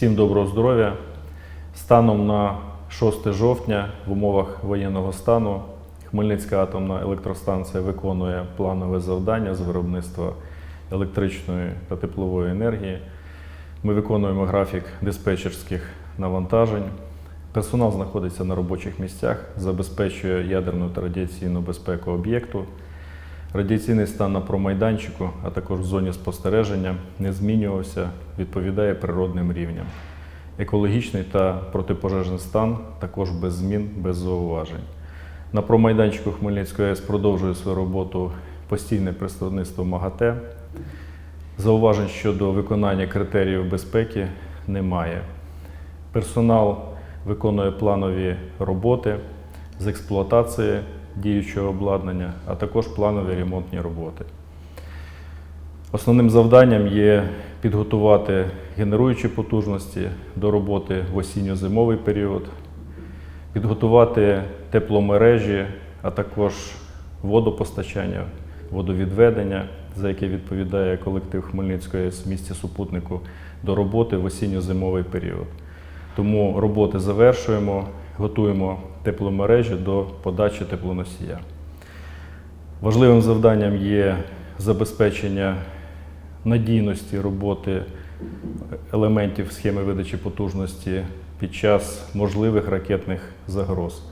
Всім доброго здоров'я. Станом на 6 жовтня в умовах воєнного стану Хмельницька атомна електростанція виконує планове завдання з виробництва електричної та теплової енергії. Ми виконуємо графік диспетчерських навантажень. Персонал знаходиться на робочих місцях, забезпечує ядерну та радіаційну безпеку об'єкту. Радіаційний стан на промайданчику, а також в зоні спостереження не змінювався, відповідає природним рівням. Екологічний та протипожежний стан також без змін, без зауважень. На промайданчику Хмельницької АЕС продовжує свою роботу постійне представництво МАГАТЕ. Зауважень щодо виконання критеріїв безпеки немає. Персонал виконує планові роботи з експлуатації діючого обладнання, а також планові ремонтні роботи. Основним завданням є підготувати генеруючі потужності до роботи в осінньо-зимовий період, підготувати тепломережі, а також водопостачання, водовідведення, за яке відповідає колектив Хмельницької в місті супутнику до роботи в осінньо-зимовий період. Тому роботи завершуємо, готуємо тепломережі до подачі теплоносія. Важливим завданням є забезпечення надійності роботи елементів схеми видачі потужності під час можливих ракетних загроз.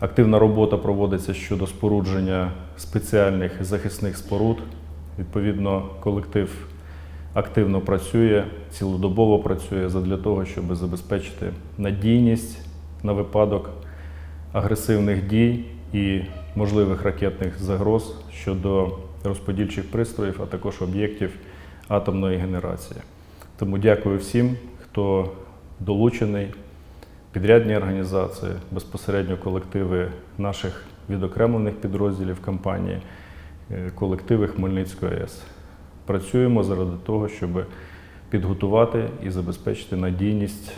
Активна робота проводиться щодо спорудження спеціальних захисних споруд. Відповідно, колектив активно працює, цілодобово працює задля того, щоб забезпечити надійність на випадок агресивних дій і можливих ракетних загроз щодо розподільчих пристроїв, а також об'єктів атомної генерації. Тому дякую всім, хто долучений, підрядні організації, безпосередньо колективи наших відокремлених підрозділів компанії, е, колективи Хмельницької АЕС. Працюємо заради того, щоб підготувати і забезпечити надійність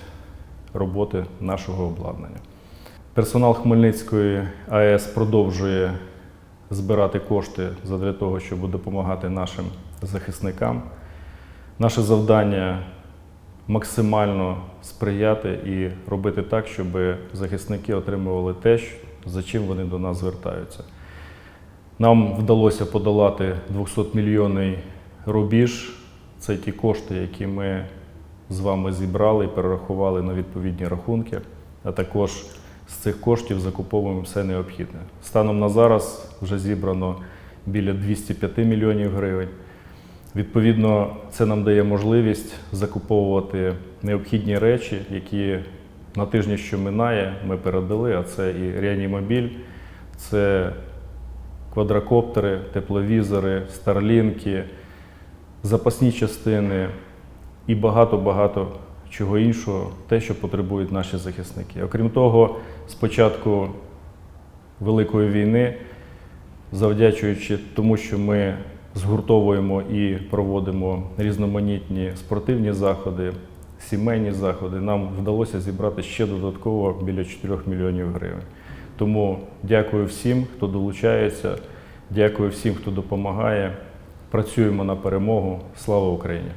роботи нашого обладнання. Персонал Хмельницької АЕС продовжує збирати кошти для того, щоб допомагати нашим захисникам. Наше завдання максимально сприяти і робити так, щоб захисники отримували те, за чим вони до нас звертаються. Нам вдалося подолати 200-мільйонний рубіж. Це ті кошти, які ми з вами зібрали і перерахували на відповідні рахунки, а також з цих коштів закуповуємо все необхідне. Станом на зараз вже зібрано біля 205 мільйонів гривень. Відповідно, це нам дає можливість закуповувати необхідні речі, які на тижні, що минає, ми передали. А це і реанімобіль, це квадрокоптери, тепловізори, старлінки, запасні частини і багато-багато чого іншого, те, що потребують наші захисники. Окрім того, з початку Великої війни, завдячуючи тому, що ми згуртовуємо і проводимо різноманітні спортивні заходи, сімейні заходи, нам вдалося зібрати ще додатково біля 4 мільйонів гривень. Тому дякую всім, хто долучається, дякую всім, хто допомагає. Працюємо на перемогу. Слава Україні!